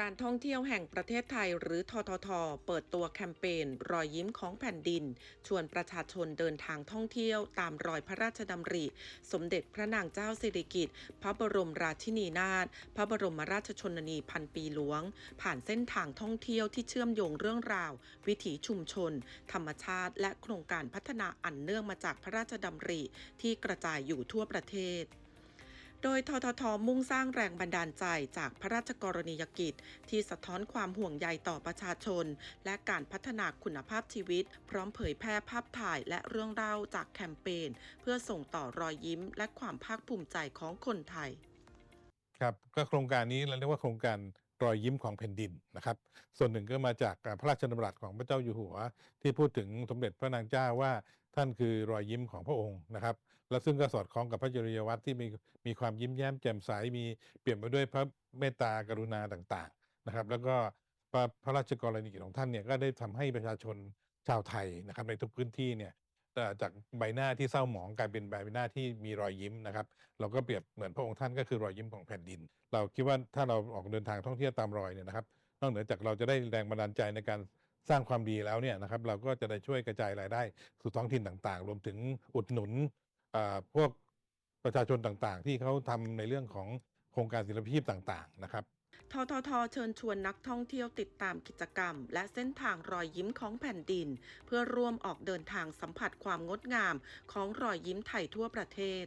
การท่องเที่ยวแห่งประเทศไทยหรือททท เปิดตัวแคมเปญรอยยิ้มของแผ่นดิน ชวนประชาชนเดินทางท่องเที่ยวตามรอยพระราชดำริ สมเด็จพระนางเจ้าสิริกิติ์พระบรมราชินีนาถพระบรมราชชนนีพันปีหลวง ผ่านเส้นทางท่องเที่ยวที่เชื่อมโยงเรื่องราว วิถีชุมชน ธรรมชาติ และโครงการพัฒนาอันเนื่องมาจากพระราชดำริ ที่กระจายอยู่ทั่วประเทศ โดยทททมุ่งสร้างแรงบันดาลใจจากพระราชกรณียกิจ ที่สะท้อนความห่วงใยต่อประชาชน และการพัฒนาคุณภาพชีวิต พร้อมเผยแพร่ภาพถ่ายและเรื่องเล่าจากแคมเปญเพื่อส่งต่อรอยยิ้ม และความภาคภูมิใจของคนไทย ครับก็โครงการนี้เราเรียกว่าโครงการ รอยยิ้มของแผ่นดินนะครับ ส่วนหนึ่งก็มาจากพระราชดำรัสของพระเจ้าอยู่หัว ที่พูดถึงสมเด็จพระนางเจ้าว่าท่านคือรอยยิ้มของพระองค์นะครับ และซึ่งก็สอดคล้องกับพระจริยวัตรที่มีมีความยิ้มแย้มแจ่มใสมีเปลี่ยนไปด้วยพระเมตตากรุณาต่างๆนะครับ แล้วก็พระพระราชกรณียกิจของท่านเนี่ยก็ได้ทำให้ประชาชนชาวไทยนะครับในทุกพื้นที่เนี่ย จากใบหน้าที่เศร้าหมองกลายเป็นใบหน้าที่มีรอยยิ้มนะครับ เราก็เปรียบเหมือนพระองค์ท่านก็คือรอยยิ้มของแผ่นดิน เราคิดว่าถ้าเราออกเดินทางท่องเที่ยวตามรอยเนี่ยนะครับ นอกเหนือจากเราจะได้แรงบันดาลใจในการสร้างความดีแล้วเนี่ยนะครับเราก็จะได้ช่วยกระจายรายได้สู่ท้องถิ่นต่างๆ รวมถึงอุดหนุนพวกประชาชนต่างๆ ที่เขาทำในเรื่องของโครงการศิลปชีพต่างๆนะครับ ทททเชิญชวนนักท่องเที่ยวติดตามกิจกรรม และเส้นทางรอยยิ้มของแผ่นดิน เพื่อร่วมออกเดินทางสัมผัสความงดงามของรอยยิ้มไทยทั่วประเทศ